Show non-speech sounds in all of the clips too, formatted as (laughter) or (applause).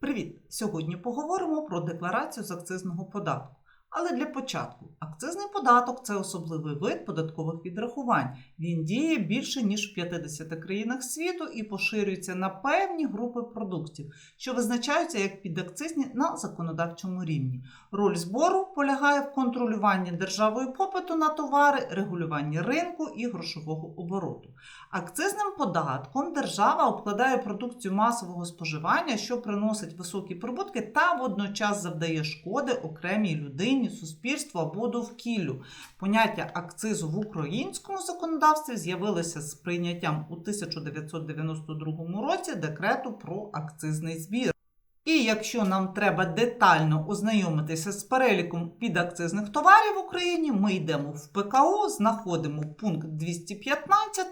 Привіт! Сьогодні поговоримо про декларацію з акцизного податку. Але для початку, акцизний податок це особливий вид податкових відрахувань. Він діє більше ніж в 50 країнах світу і поширюється на певні групи продуктів, що визначаються як підакцизні на законодавчому рівні. Роль збору полягає в контролюванні державою попиту на товари, регулюванні ринку і грошового обороту. Акцизним податком держава обкладає продукцію масового споживання, що приносить високі прибутки та водночас завдає шкоди окремій людині, суспільству або довкіллю. Поняття акцизу в українському законодавстві з'явилося з прийняттям у 1992 році декрету про акцизний збір. І якщо нам треба детально ознайомитися з переліком підакцизних товарів в Україні, ми йдемо в ПКО, знаходимо пункт 215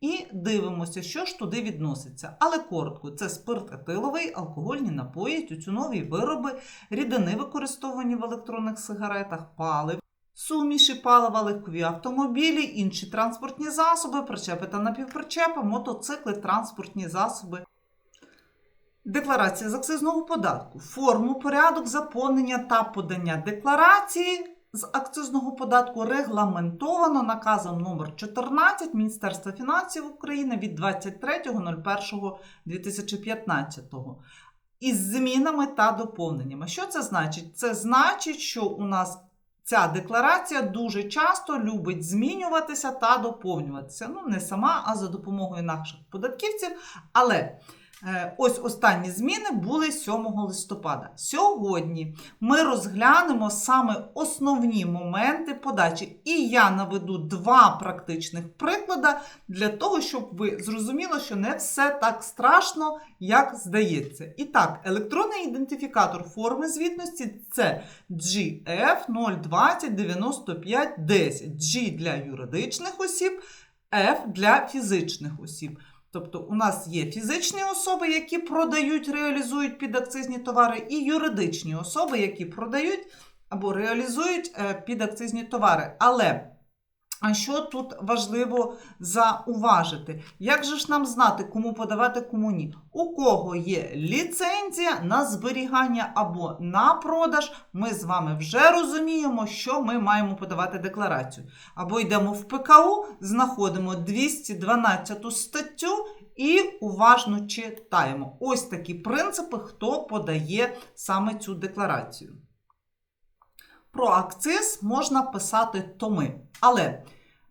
і дивимося, що ж туди відноситься. Але коротко, це спирт етиловий, алкогольні напої, тютюнові вироби, рідини, використовані в електронних сигаретах, палив. Суміші палива, легкові автомобілі, інші транспортні засоби, причепи та напівпричепи, мотоцикли, транспортні засоби. Декларація з акцизного податку. Форму, порядок заповнення та подання декларації з акцизного податку регламентовано наказом номер 14 Міністерства фінансів України від 23.01.2015 із змінами та доповненнями. Що це значить? Це значить, що у нас ця декларація дуже часто любить змінюватися та доповнюватися. Ну, не сама, а за допомогою наших податківців. Але Ось останні зміни були 7 листопада. Сьогодні ми розглянемо саме основні моменти подачі. І я наведу два практичних приклади для того, щоб ви зрозуміли, що не все так страшно, як здається. І так, електронний ідентифікатор форми звітності це GF 0209510. G для юридичних осіб, F для фізичних осіб. Тобто у нас є фізичні особи, які продають, реалізують підакцизні товари, і юридичні особи, які продають або реалізують е, підакцизні товари. Але а що тут важливо зауважити? Як же ж нам знати, кому подавати, кому ні? У кого є ліцензія на зберігання або на продаж, ми з вами вже розуміємо, що ми маємо подавати декларацію. Або йдемо в ПКУ, знаходимо 212 статтю і уважно читаємо. Ось такі принципи, хто подає саме цю декларацію. Про акциз можна писати томи. Але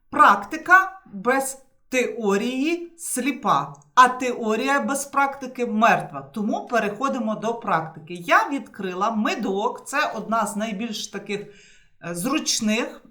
практика без теорії сліпа, а теорія без практики мертва. Тому переходимо до практики. Я відкрила медок, це одна з найбільш таких зручних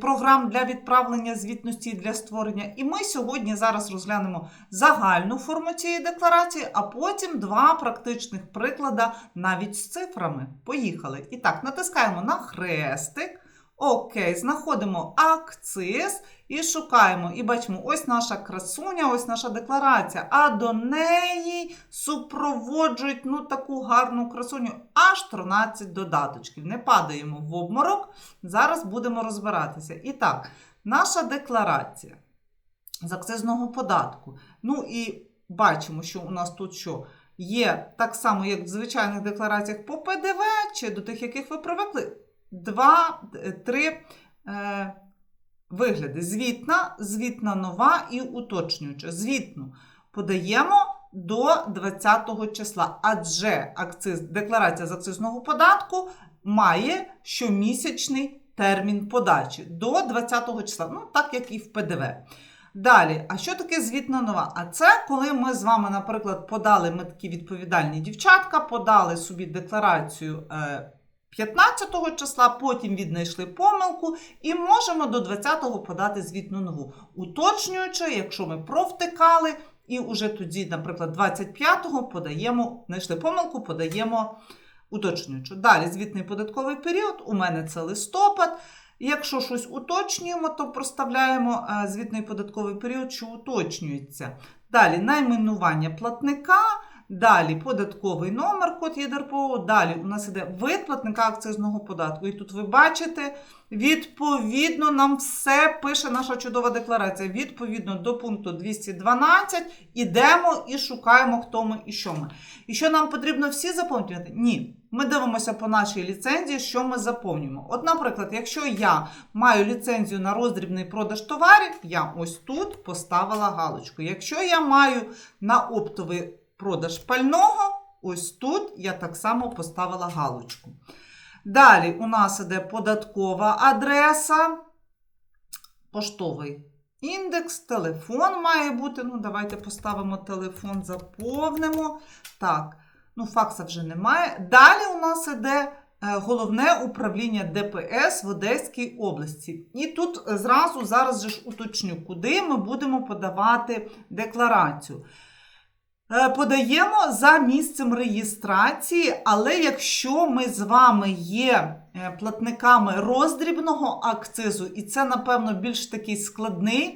програм для відправлення звітності для створення. І ми сьогодні зараз розглянемо загальну форму цієї декларації, а потім два практичних приклади навіть з цифрами. Поїхали. І так, натискаємо на хрестик. Окей, знаходимо акциз і шукаємо. І бачимо, ось наша красуня, ось наша декларація. А до неї супроводжують ну, таку гарну красуню аж 13 додаточків. Не падаємо в обморок. Зараз будемо розбиратися. І так, наша декларація з акцизного податку. Ну і бачимо, що у нас тут що. Є так само, як в звичайних деклараціях по ПДВ, чи до тих, яких ви привикли два, три е, вигляди: звітна, звітна нова і уточнююча. Звітну подаємо до 20 числа, адже акциз, декларація з акцизного податку має щомісячний термін подачі до 20 числа, ну так як і в ПДВ. Далі, а що таке звітна нова? А це коли ми з вами, наприклад, подали ми такі відповідальні дівчатка, подали собі декларацію. Е, 15 числа, потім віднайшли помилку і можемо до 20-го подати звітну нову. Уточнюючи, якщо ми провтикали, і вже тоді, наприклад, 25-го подаємо, знайшли помилку, подаємо уточнюючу. Далі звітний податковий період, у мене це листопад. Якщо щось уточнюємо, то проставляємо е, звітний податковий період, що уточнюється. Далі найменування платника. Далі податковий номер, код ЄДРПО. Далі у нас іде вид платника акцизного податку. І тут ви бачите, відповідно, нам все пише наша чудова декларація. Відповідно до пункту 212 ідемо і шукаємо, хто ми і що ми. І що нам потрібно всі заповнювати? Ні. Ми дивимося по нашій ліцензії, що ми заповнюємо. От, наприклад, якщо я маю ліцензію на роздрібний продаж товарів, я ось тут поставила галочку. Якщо я маю на оптовий продаж пального, ось тут я так само поставила галочку. Далі у нас іде податкова адреса, поштовий індекс, телефон має бути. Ну, давайте поставимо телефон, заповнимо. Так, ну, факса вже немає. Далі у нас іде е, головне управління ДПС в Одеській області. І тут зразу зараз же ж уточню, куди ми будемо подавати декларацію. Е, Подаємо за місцем реєстрації, але якщо ми з вами є е, платниками роздрібного акцизу, і це, напевно, більш такий складний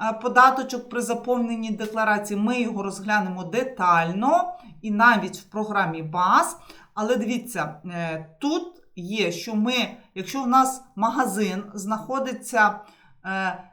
е, податочок при заповненні декларації, ми його розглянемо детально і навіть в програмі БАЗ. Але дивіться, тут є, що ми, якщо в нас магазин знаходиться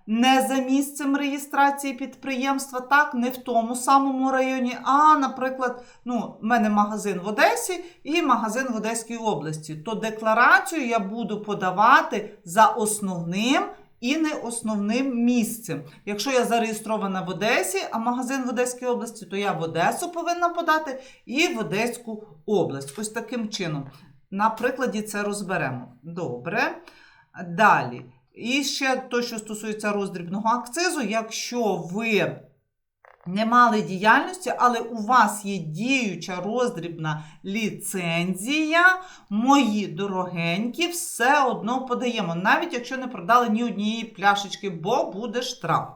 не за місцем реєстрації підприємства, так, не в тому самому районі, а, наприклад, ну, в мене магазин в Одесі і магазин в Одеській області, то декларацію я буду подавати за основним і не основним місцем. Якщо я зареєстрована в Одесі, а магазин в Одеській області, то я в Одесу повинна подати і в Одеську область. Ось таким чином. На прикладі це розберемо. Добре. Далі. І ще то, що стосується роздрібного акцизу, якщо ви не мали діяльності, але у вас є діюча роздрібна ліцензія, мої дорогенькі, все одно подаємо, навіть якщо не продали ні однієї пляшечки, бо буде штраф.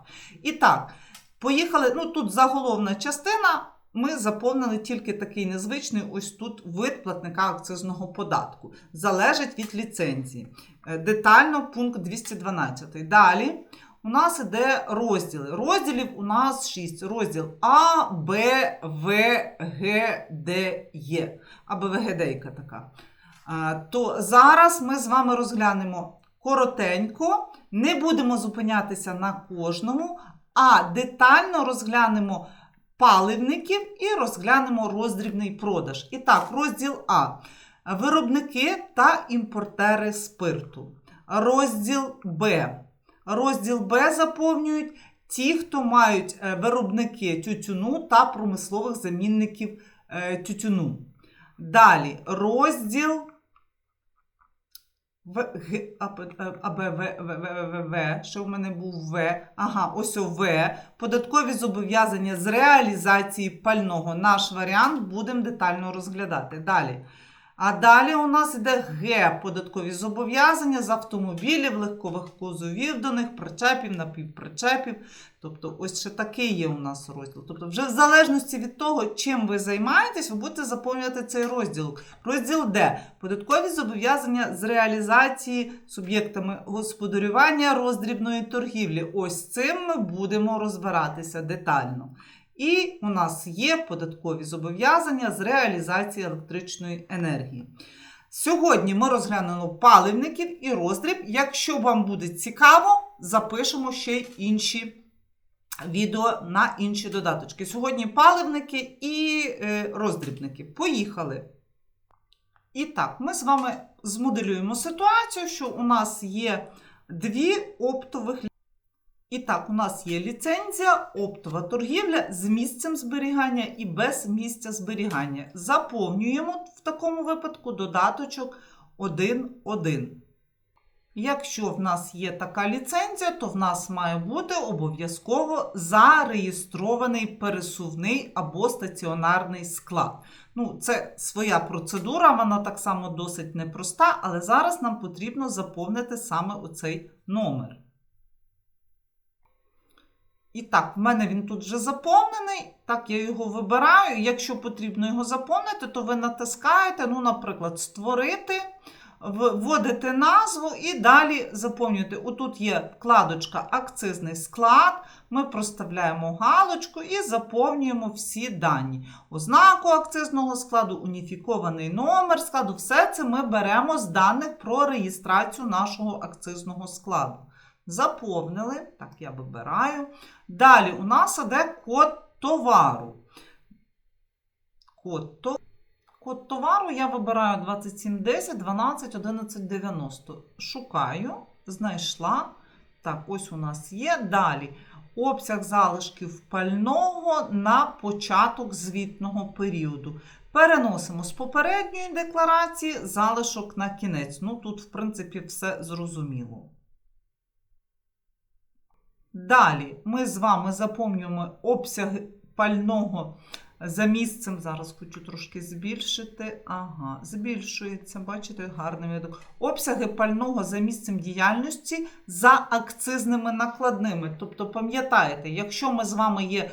І так, поїхали. Ну, тут заголовна частина. Ми заповнили тільки такий незвичний ось тут вид платника акцизного податку. Залежить від ліцензії. Е, Детально пункт 212. Далі у нас іде розділи. Розділів у нас 6. Розділ А, Б, В, Г, Д, Є. Або ВГДйка така. То зараз ми з вами розглянемо коротенько, не будемо зупинятися на кожному, а детально розглянемо паливників і розглянемо роздрібний продаж. І так, розділ А. Виробники та імпортери спирту. Розділ Б. Розділ Б заповнюють ті, хто мають е, виробники тютюну та промислових замінників е, тютюну. Далі розділ в, Г, А, е, А, Б, В, В, В, В, В, що в мене був В. Ага, ось о В. Податкові зобов'язання з реалізації пального. Наш варіант будемо детально розглядати. Далі. А далі у нас іде Г. Податкові зобов'язання з автомобілів, легкових кузовів до них, причепів, напівпричепів. Тобто, ось ще такий є у нас розділ. Тобто, вже в залежності від того, чим ви займаєтесь, ви будете заповнювати цей розділ. Розділ Д. Податкові зобов'язання з реалізації суб'єктами господарювання роздрібної торгівлі. Ось цим ми будемо розбиратися детально. І у нас є податкові зобов'язання з реалізації електричної енергії. Сьогодні ми розглянемо паливників і роздріб. Якщо вам буде цікаво, запишемо ще й інші відео на інші додаточки. Сьогодні паливники і е, роздрібники. Поїхали! І так, ми з вами змоделюємо ситуацію, що у нас є дві оптових і так, у нас є ліцензія, оптова торгівля з місцем зберігання і без місця зберігання. Заповнюємо в такому випадку додаточок 1.1. Якщо в нас є така ліцензія, то в нас має бути обов'язково зареєстрований пересувний або стаціонарний склад. Ну, це своя процедура, вона так само досить непроста, але зараз нам потрібно заповнити саме оцей номер. І так, в мене він тут вже заповнений. Так, я його вибираю. Якщо потрібно його заповнити, то ви натискаєте, ну, наприклад, створити. вводите назву і далі заповнюєте. Отут є вкладочка Акцизний склад. Ми проставляємо галочку і заповнюємо всі дані. Ознаку акцизного складу, уніфікований номер складу. Все це ми беремо з даних про реєстрацію нашого акцизного складу. Заповнили, так, я вибираю. Далі у нас іде код товару. Код товару. Код товару я вибираю 2710 12 11 90. Шукаю, знайшла. Так, ось у нас є. Далі обсяг залишків пального на початок звітного періоду. Переносимо з попередньої декларації залишок на кінець. Ну, тут, в принципі, все зрозуміло. Далі ми з вами заповнюємо обсяг пального за місцем. Зараз хочу трошки збільшити. Ага, збільшується, бачите, гарний видок. Обсяги пального за місцем діяльності за акцизними накладними. Тобто, пам'ятаєте, якщо ми з вами є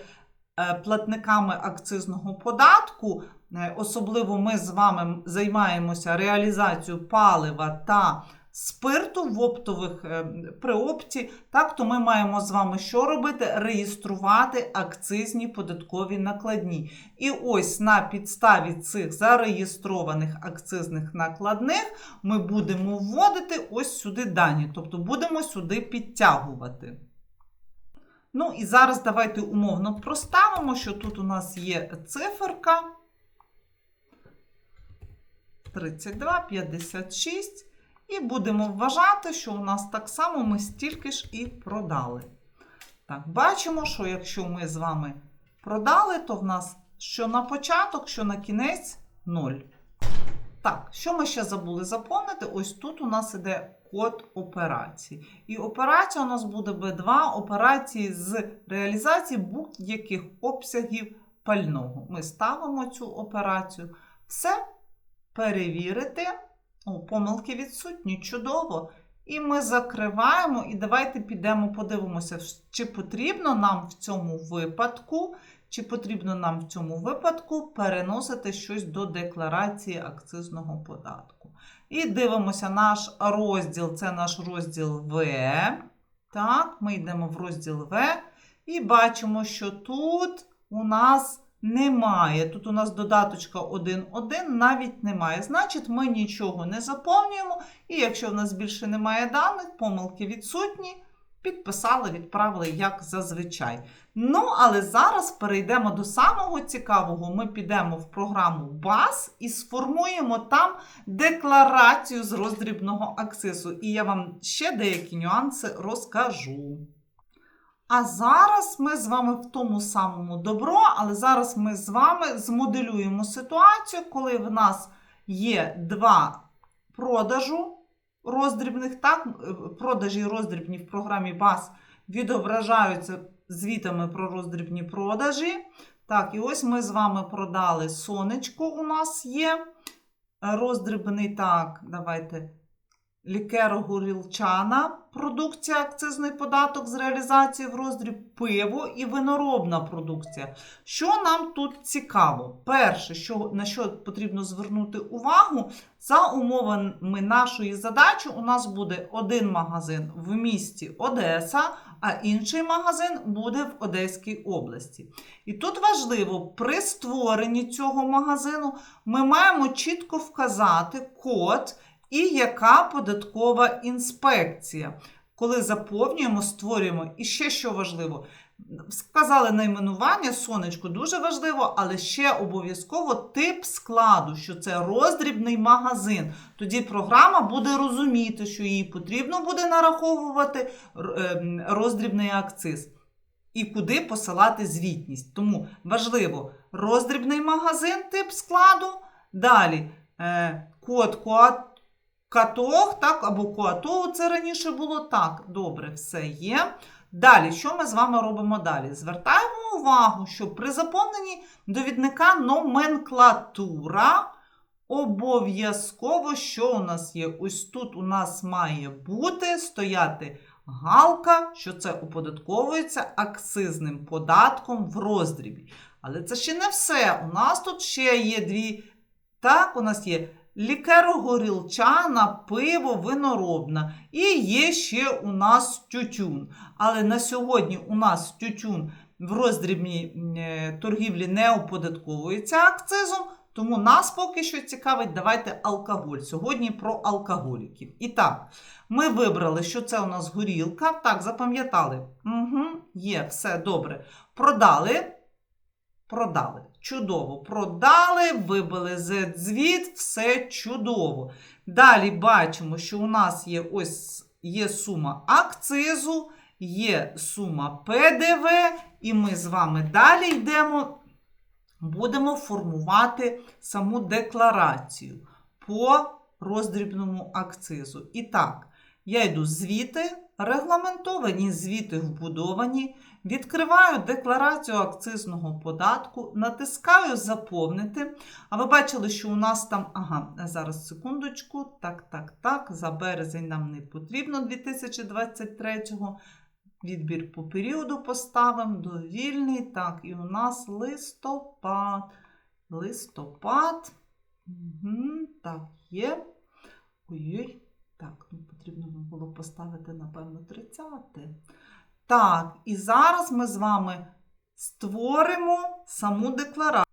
е, платниками акцизного податку, е, особливо ми з вами займаємося реалізацією палива та спирту в оптових е, при опті, так то ми маємо з вами що робити? Реєструвати акцизні податкові накладні. І ось на підставі цих зареєстрованих акцизних накладних ми будемо вводити ось сюди дані, тобто будемо сюди підтягувати. Ну і зараз давайте умовно проставимо, що тут у нас є циферка 32, 56. І будемо вважати, що у нас так само ми стільки ж і продали. Так, бачимо, що якщо ми з вами продали, то в нас що на початок, що на кінець 0. Так, що ми ще забули заповнити? Ось тут у нас іде код операції. І операція у нас буде B2 операції з реалізації будь-яких обсягів пального. Ми ставимо цю операцію. Все перевірити. О, помилки відсутні, чудово. І ми закриваємо, і давайте підемо, подивимося, чи потрібно нам в цьому випадку, чи потрібно нам в цьому випадку переносити щось до декларації акцизного податку. І дивимося наш розділ, це наш розділ В. Так, ми йдемо в розділ В і бачимо, що тут у нас немає. Тут у нас додаточка 1,1 навіть немає. Значить, ми нічого не заповнюємо. І якщо в нас більше немає даних, помилки відсутні, підписали, відправили, як зазвичай. Ну, але зараз перейдемо до самого цікавого. Ми підемо в програму BAS і сформуємо там декларацію з роздрібного акцизу. І я вам ще деякі нюанси розкажу. А зараз ми з вами в тому самому добро, але зараз ми з вами змоделюємо ситуацію, коли в нас є два продажу роздрібних, так, продажі роздрібні в програмі BAS відображаються звітами про роздрібні продажі. Так, і ось ми з вами продали сонечко у нас є. Роздрібний, так, давайте лікеро-горілчана продукція, акцизний податок з реалізації в роздріб пиво і виноробна продукція. Що нам тут цікаво? Перше, що, на що потрібно звернути увагу, за умовами нашої задачі, у нас буде один магазин в місті Одеса, а інший магазин буде в Одеській області. І тут важливо, при створенні цього магазину ми маємо чітко вказати код і яка податкова інспекція. Коли заповнюємо, створюємо. І ще що важливо, сказали найменування, сонечко дуже важливо, але ще обов'язково тип складу, що це роздрібний магазин. Тоді програма буде розуміти, що їй потрібно буде нараховувати ем, роздрібний акциз. І куди посилати звітність. Тому важливо роздрібний магазин, тип складу. Далі е, код код Катох, так, або Куатоу це раніше було так. Добре, все є. Далі, що ми з вами робимо далі? Звертаємо увагу, що при заповненні довідника номенклатура обов'язково, що у нас є? Ось тут у нас має бути стояти галка, що це оподатковується акцизним податком в роздрібі. Але це ще не все. У нас тут ще є дві. Так, у нас є лікеро-горілчана, пиво, виноробна. І є ще у нас тютюн. Але на сьогодні у нас тютюн в роздрібній е, торгівлі не оподатковується акцизом, тому нас поки що цікавить, давайте алкоголь. Сьогодні про алкоголіків. І так, ми вибрали, що це у нас горілка. Так, запам'ятали. Угу, є, все добре. Продали. Продали. Чудово. Продали, вибили з звіт, все чудово. Далі бачимо, що у нас є ось є сума акцизу, є сума ПДВ, і ми з вами далі йдемо, будемо формувати саму декларацію по роздрібному акцизу. І так, я йду звіти, регламентовані звіти вбудовані. Відкриваю декларацію акцизного податку, натискаю заповнити. А ви бачили, що у нас там, ага, зараз секундочку, так, так, так, за березень нам не потрібно 2023-го. Відбір по періоду поставимо, довільний. Так, і у нас листопад. Листопад. Угу, так, є. Ой-ой. Так, ну потрібно було поставити, напевно, 30. Так, і зараз ми з вами створимо саму декларацію.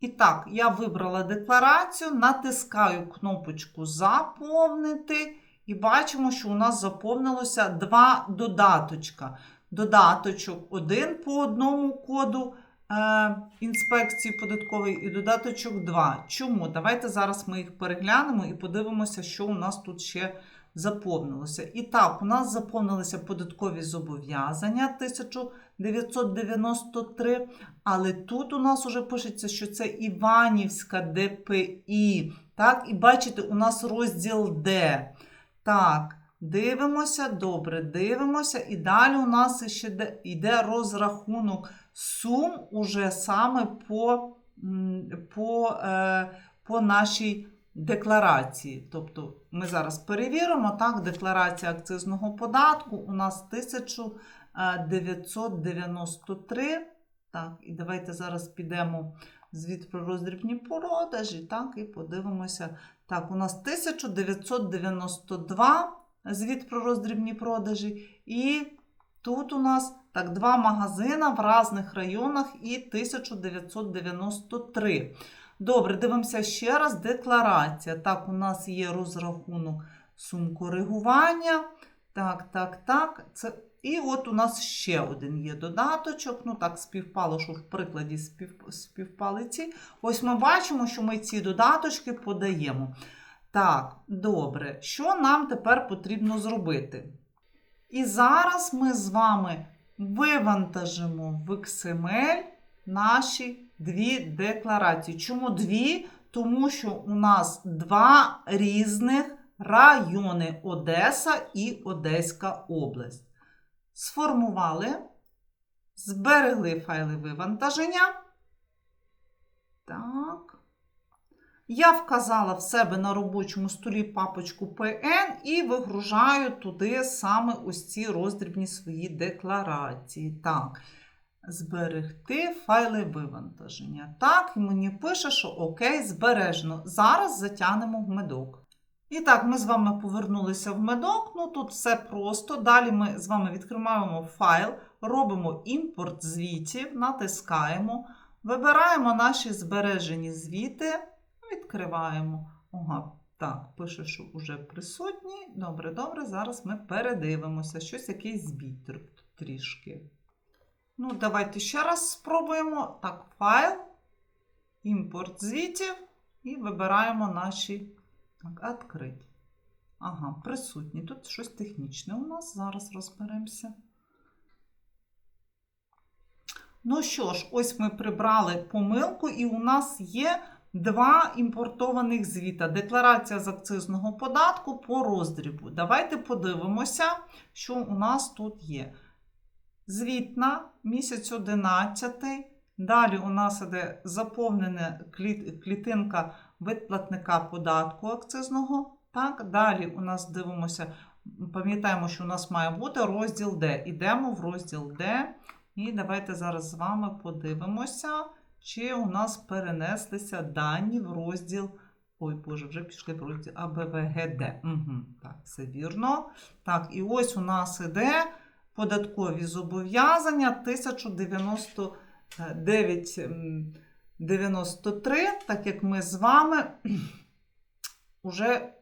І так, я вибрала декларацію, натискаю кнопочку Заповнити. І бачимо, що у нас заповнилося два додаточка. Додаточок один по одному коду е, інспекції податкової і додаточок 2. Чому? Давайте зараз ми їх переглянемо і подивимося, що у нас тут ще заповнилося. І так, у нас заповнилися податкові зобов'язання 1993, але тут у нас вже пишеться, що це Іванівська ДПІ. Так, і бачите, у нас розділ Д. Так, дивимося, добре, дивимося. І далі у нас ще йде розрахунок сум уже саме по, по, е, по нашій декларації. Тобто ми зараз перевіримо, так, декларація акцизного податку у нас 1993. Так, і давайте зараз підемо звіт про роздрібні продажі, так, і подивимося. Так, у нас 1992 звіт про роздрібні продажі. І тут у нас так, два магазина в різних районах і 1993. Добре, дивимося ще раз. Декларація. Так, у нас є розрахунок сум коригування. Так, так, так. Це... І от у нас ще один є додаточок. Ну так, співпало, що в прикладі спів... співпали ці. Ось ми бачимо, що ми ці додаточки подаємо. Так, добре. Що нам тепер потрібно зробити? І зараз ми з вами вивантажимо в XML наші дві декларації. Чому дві? Тому що у нас два різних райони Одеса і Одеська область. Сформували, зберегли файли вивантаження. Так. Я вказала в себе на робочому столі папочку PN і вигружаю туди саме ось ці роздрібні свої декларації. Так, зберегти файли вивантаження. Так, і мені пише, що окей, збережено. Зараз затягнемо в медок. І так, ми з вами повернулися в медок. Ну тут все просто. Далі ми з вами відкриваємо файл, робимо імпорт звітів, натискаємо, вибираємо наші збережені звіти. Відкриваємо. Ага, так, пише, що вже присутні. Добре, добре, зараз ми передивимося. Щось якийсь збій трішки. Ну, давайте ще раз спробуємо. Так, файл, імпорт звітів і вибираємо наші. Так, відкрить. Ага, присутні. Тут щось технічне у нас. Зараз розберемося. Ну що ж, ось ми прибрали помилку, і у нас є два імпортованих звіта. Декларація з акцизного податку по роздрібу. Давайте подивимося, що у нас тут є. Звітна, місяць 11. Далі у нас іде заповнена клітинка вид платника податку акцизного. Так, далі у нас дивимося, пам'ятаємо, що у нас має бути розділ Д. Ідемо в розділ Д. І давайте зараз з вами подивимося, чи у нас перенеслися дані в розділ Ой, Боже, вже пішли по розділу А, Б, В, Г, Д. Угу, так, це вірно. Так, і ось у нас іде податкові зобов'язання 1099-93, так як ми з вами (clears throat) вже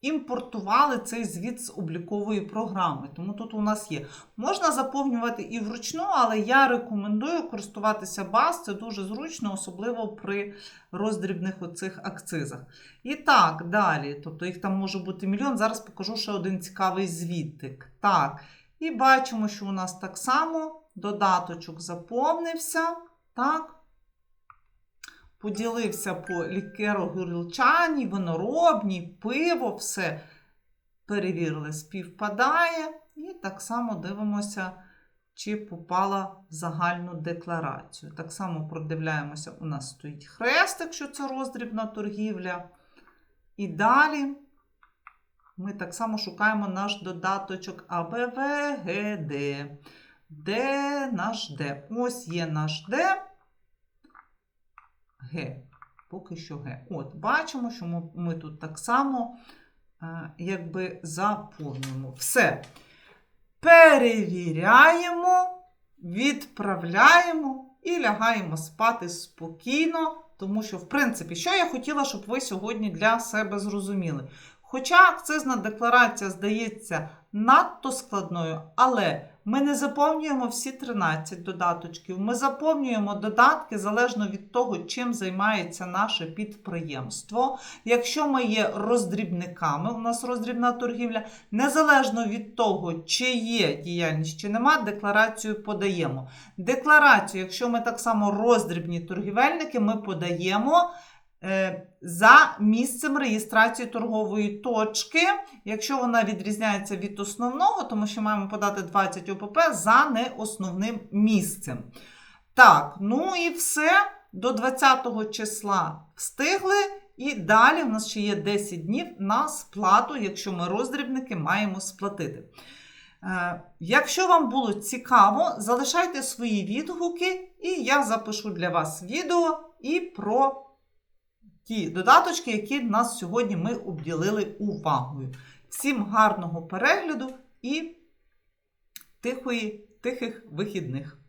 імпортували цей звіт з облікової програми. Тому тут у нас є. Можна заповнювати і вручну, але я рекомендую користуватися БАС, це дуже зручно, особливо при роздрібних оцих акцизах. І так, далі. Тобто їх там може бути мільйон. Зараз покажу ще один цікавий звітик. Так. І бачимо, що у нас так само додаточок заповнився. Так. Поділився по лікеро-горілчаній, виноробній, пиво, все перевірили, співпадає. І так само дивимося, чи попала в загальну декларацію. Так само продивляємося, у нас стоїть хрест, якщо це роздрібна торгівля. І далі ми так само шукаємо наш додаточок АБВГД. Де наш Д? Ось є наш Д. Г. Поки що Г. От, бачимо, що ми, ми тут так само е, якби заповнюємо. Все. Перевіряємо, відправляємо і лягаємо спати спокійно, тому що, в принципі, що я хотіла, щоб ви сьогодні для себе зрозуміли. Хоча акцизна декларація здається надто складною, але ми не заповнюємо всі 13 додаточків. Ми заповнюємо додатки залежно від того, чим займається наше підприємство. Якщо ми є роздрібниками, у нас роздрібна торгівля, незалежно від того, чи є діяльність, чи нема, декларацію подаємо. Декларацію, якщо ми так само роздрібні торгівельники, ми подаємо. Е, За місцем реєстрації торгової точки, якщо вона відрізняється від основного, тому що маємо подати 20 ОПП за неосновним місцем. Так, ну і все. До 20 числа встигли, і далі в нас ще є 10 днів на сплату, якщо ми роздрібники маємо сплатити. Е, Якщо вам було цікаво, залишайте свої відгуки, і я запишу для вас відео і про ті додаточки, які нас сьогодні ми обділили увагою. Всім гарного перегляду і тихої, тихих вихідних!